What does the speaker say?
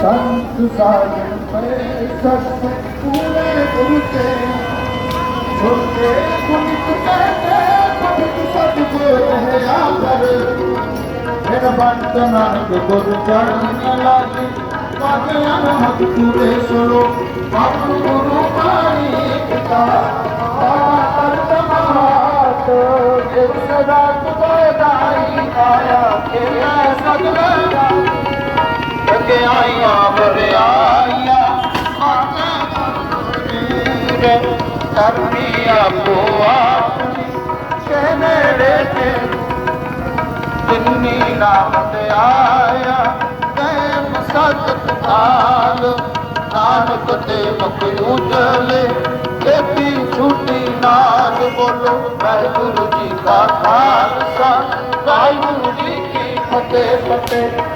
ਸੰਤ ਸਾਜਨ ਪਏ ਸਤ ਪੂਰੇ ਗੁਰੂ ਤੇ ਛੋਟੇ ਗੁਣਿਤ ਕਹਤੇ ਪਠਿਤ ਸਤ ਗੁਰ ਹੈ ਫਿਰ ਬੰਤ ਨਾਨਕ ਗੁਰ ਚਰਨ ਲਾਗੀ ਪਾਗਿਆ ਮਤ ਪੂਰੇ ਸੁਣੋ। ਬਾਪੂ ਗੁਰੂ ਪਾਣੀ ਪਿਤਾ ਕਰਤ ਮਹਾਤ ਜਿਸ ਸਦਾ ਤੁਮੇ ਦਾਈ ਆਇਆ ਕਿ ਮੈਂ ਸਗਲਾ ਅੱਗੇ ਆਈਆਂ। ਬਰਿਆਈਆਂ ਆਤੇ ਗੁਰੂ ਕਰਮੀ ਆਪੋ ਆਪਣੀ ਕੇ ਤੇ ਜਿੰਨੀ ਨਾਮਤ ਆਇਆ ਤੈਨ ਸਤ ਤਾਲ ਨਾਨਕ ਤੇ ਮੁਖ ਉਜਲੇ ਕੀਤੀ ਛੁੱਟੀ ਨਾਦ ਬੋਲੋ, ਵਾਹਿਗੁਰੂ ਜੀ ਕਾ ਖਾਲਸਾ। ਵਾਹਿਗੁਰੂ ਜੀ ਕੀ ਫਤਿਹ ਫਤਿਹ।